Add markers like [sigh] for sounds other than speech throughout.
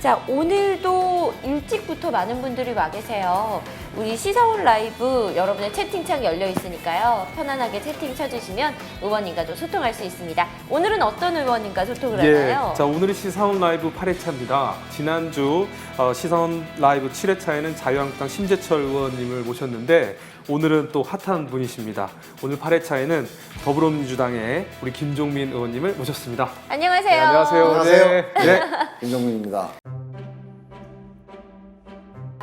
자, 오늘도 일찍부터 많은 분들이 와 계세요. 우리 시사온 라이브 여러분의 채팅창 열려 있으니까요. 편안하게 채팅 쳐주시면 의원님과도 소통할 수 있습니다. 오늘은 어떤 의원님과 소통을 하나요? 예, 자 오늘이 시사원 라이브 8회차입니다. 지난주 어, 시사원 라이브 7회차에는 자유한국당 심재철 의원님을 모셨는데 오늘은 또 핫한 분이십니다. 오늘 8회차에는 더불어민주당의 우리 김종민 의원님을 모셨습니다. 안녕하세요. 네, 안녕하세요. 안녕하세요. 네, [laughs] 네. 김정민입니다.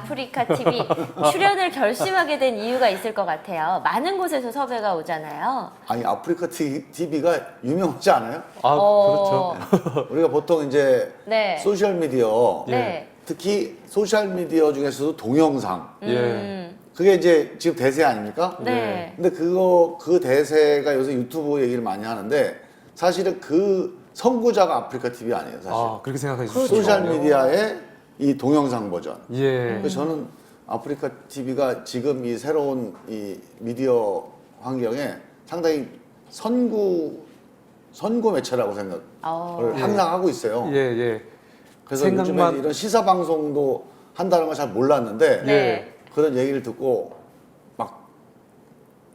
아프리카 TV [laughs] 출연을 결심하게 된 이유가 있을 것 같아요. 많은 곳에서 섭외가 오잖아요. 아니 아프리카 TV가 유명하지 않아요? 아 어, 그렇죠. [laughs] 우리가 보통 이제 네. 소셜 미디어 네. 특히 소셜 미디어 중에서도 동영상 예. 음, 그게 이제 지금 대세 아닙니까? 네. 근데 그거 그 대세가 요새 유튜브 얘기를 많이 하는데 사실은 그 선구자가 아프리카 TV 아니에요, 사실. 아 그렇게 생각해. 주시죠. 소셜 미디어의 이 동영상 버전. 예. 그래서 저는 아프리카 TV가 지금 이 새로운 이 미디어 환경에 상당히 선구 선구 매체라고 생각을 어, 항상 하고 있어요. 예, 예. 그래서 생각만- 요즘에 이런 시사 방송도 한다는 걸 잘 몰랐는데 네. 그런 얘기를 듣고 막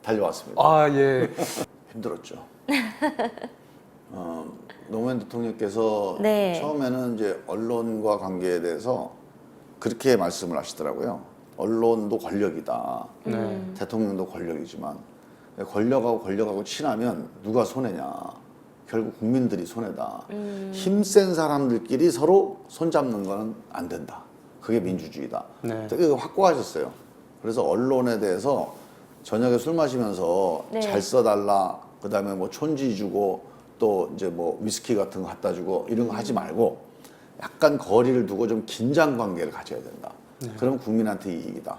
달려왔습니다. 아, 예. [laughs] 힘들었죠. [laughs] 어, 노무현 대통령께서 네. 처음에는 이제 언론과 관계에 대해서 그렇게 말씀을 하시더라고요. 언론도 권력이다. 네. 대통령도 권력이지만 권력하고 권력하고 친하면 누가 손해냐? 결국 국민들이 손해다. 힘센 사람들끼리 서로 손잡는 거는 안 된다. 그게 민주주의다. 네. 되게 확고하셨어요. 그래서 언론에 대해서 저녁에 술 마시면서 네. 잘 써달라. 그다음에 뭐 촌지 주고 또 이제 뭐 위스키 같은 거 갖다 주고 이런 거 하지 말고 약간 거리를 두고 좀 긴장 관계를 가져야 된다. 그러면 국민한테 이익이다.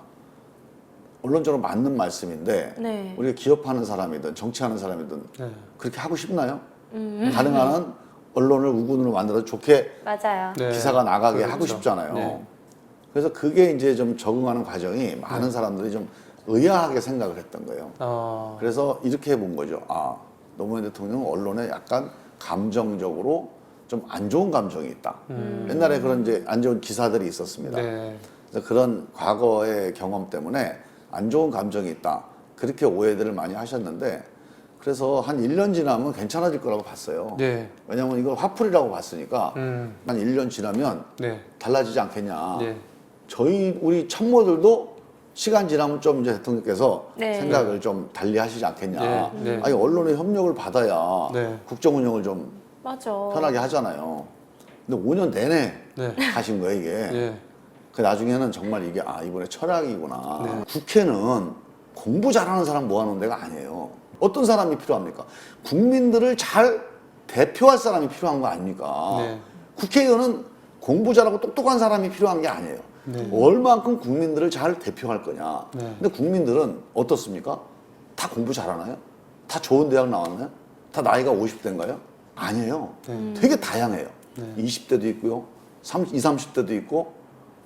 언론적으로 맞는 말씀인데 네. 우리가 기업하는 사람이든 정치하는 사람이든 네. 그렇게 하고 싶나요? 가능한 한 언론을 우군으로 만들어 좋게 맞아요. 네. 기사가 나가게 그렇죠. 하고 싶잖아요. 네. 그래서 그게 이제 좀 적응하는 과정이 많은 사람들이 좀 의아하게 생각을 했던 거예요. 아, 그래서 이렇게 해 본 거죠. 아, 노무현 대통령은 언론에 약간 감정적으로 좀 안 좋은 감정이 있다. 옛날에 그런 이제 안 좋은 기사들이 있었습니다. 네. 그래서 그런 과거의 경험 때문에 안 좋은 감정이 있다. 그렇게 오해들을 많이 하셨는데 그래서 한 1년 지나면 괜찮아질 거라고 봤어요. 네. 왜냐면 이걸 화풀이라고 봤으니까 음. 한 1년 지나면 네. 달라지지 않겠냐. 네. 저희 우리 참모들도 시간 지나면 좀 이제 대통령께서 네. 생각을 좀 달리 하시지 않겠냐. 네, 네. 아니 언론의 협력을 받아야 네. 국정 운영을 좀 맞아. 편하게 하잖아요. 근데 5년 내내 네. 하신 거예요 이게. 예. 그 나중에는 정말 이게 아 이번에 철학이구나. 국회는 공부 잘하는 사람 모아놓은 데가 아니에요. 어떤 사람이 필요합니까? 국민들을 잘 대표할 사람이 필요한 거 아닙니까? 네. 국회의원은 공부 잘하고 똑똑한 사람이 필요한 게 아니에요. 얼만큼 국민들을 잘 대표할 거냐. 네. 근데 국민들은 어떻습니까? 다 공부 잘하나요? 다 좋은 대학 나왔나요? 다 나이가 50대인가요? 아니에요. 되게 다양해요. 20대도 있고요. 30, 20, 30대도 있고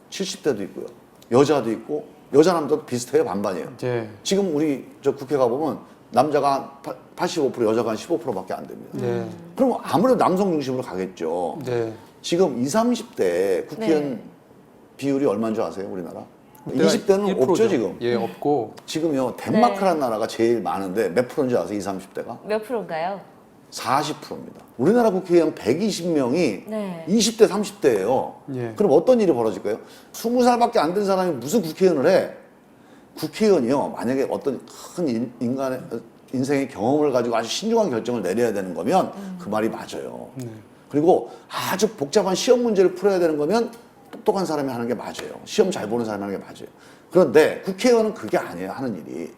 70대도 있고요. 여자도 있고 여자 남자도 비슷해요. 반반이에요. 예. 지금 우리 저 국회 가보면 남자가 한85% 여자가 한 15%밖에 안 됩니다. 네. 그럼 아무래도 남성 중심으로 가겠죠. 네. 지금 20, 30대 국회의원 네. 비율이 얼마인 줄 아세요, 우리나라? 그때가 20대는 1%죠. 없죠, 지금. 예, 없고. 지금요, 덴마크라는 네. 나라가 제일 많은데 몇 프로인 줄 아세요, 20, 30대가? 몇 프로인가요? 40%입니다. 우리나라 국회의원 120명이 네. 20대, 30대예요. 예. 그럼 어떤 일이 벌어질까요? 20살밖에 안 된 사람이 무슨 국회의원을 해? 국회의원이요. 만약에 어떤 큰 인- 인간의 인생의 경험을 가지고 아주 신중한 결정을 내려야 되는 거면 그 말이 맞아요. 그리고 아주 복잡한 시험 문제를 풀어야 되는 거면 똑똑한 사람이 하는 게 맞아요. 시험 잘 보는 사람이 하는 게 맞아요. 그런데 국회의원은 그게 아니에요. 하는 일이.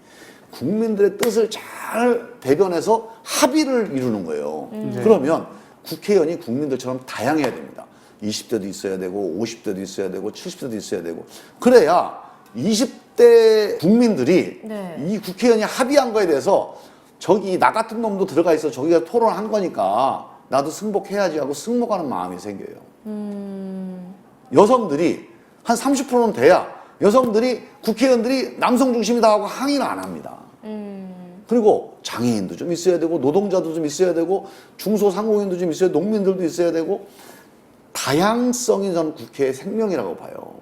국민들의 뜻을 잘 대변해서 합의를 이루는 거예요. 그러면 국회의원이 국민들처럼 다양해야 됩니다. 20대도 있어야 되고 50대도 있어야 되고 70대도 있어야 되고 그래야 20대 국민들이 네. 이 국회의원이 합의한 거에 대해서 저기 나 같은 놈도 들어가 있어 저기가 토론한 거니까 나도 승복해야지 하고 승복하는 마음이 생겨요. 여성들이 한 30%는 돼야 여성들이 국회의원들이 남성 중심이다 하고 항의는 안 합니다. 그리고 장애인도 좀 있어야 되고 노동자도 좀 있어야 되고 중소상공인도 좀 있어야 되고 농민들도 있어야 되고 다양성이 저는 국회의 생명이라고 봐요.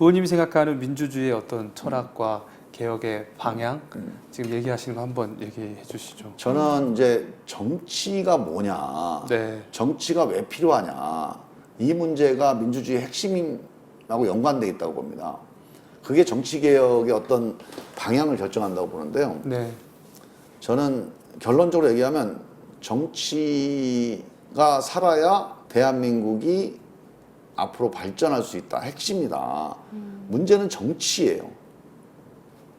의원님이 생각하는 민주주의의 어떤 철학과 개혁의 방향 지금 얘기하시는 거 한번 얘기해 주시죠. 저는 이제 정치가 뭐냐, 네. 정치가 왜 필요하냐, 이 문제가 민주주의의 핵심하고 연관돼 있다고 봅니다. 그게 정치 개혁의 어떤 방향을 결정한다고 보는데요. 네. 저는 결론적으로 얘기하면 정치가 살아야 대한민국이 앞으로 발전할 수 있다. 핵심이다. 문제는 정치예요.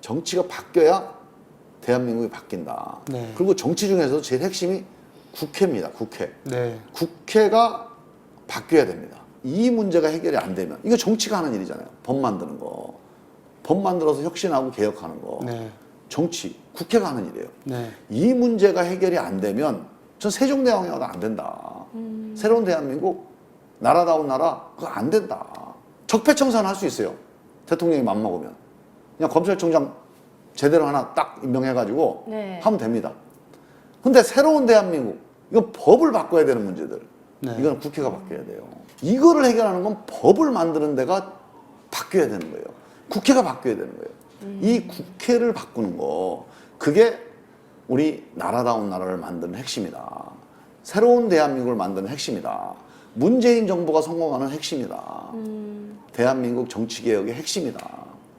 정치가 바뀌어야 대한민국이 바뀐다. 네. 그리고 정치 중에서 제일 핵심이 국회입니다. 국회. 네. 국회가 바뀌어야 됩니다. 이 문제가 해결이 안 되면 이거 정치가 하는 일이잖아요. 법 만드는 거. 법 만들어서 혁신하고 개혁하는 거. 네. 정치, 국회가 하는 일이에요. 네. 이 문제가 해결이 안 되면 전 세종대왕이 와도 안 된다. 새로운 대한민국, 나라다운 나라, 그거 안 된다. 적폐청산 할 수 있어요. 대통령이 맘 먹으면. 그냥 검찰총장 제대로 하나 딱 임명해가지고 네. 하면 됩니다. 근데 새로운 대한민국, 이건 법을 바꿔야 되는 문제들. 네. 이건 국회가 바뀌어야 돼요. 이거를 해결하는 건 법을 만드는 데가 바뀌어야 되는 거예요. 국회가 바뀌어야 되는 거예요. 이 국회를 바꾸는 거, 그게 우리 나라다운 나라를 만드는 핵심이다. 새로운 대한민국을 만드는 핵심이다. 문재인 정부가 성공하는 핵심이다. 대한민국 정치개혁의 핵심이다.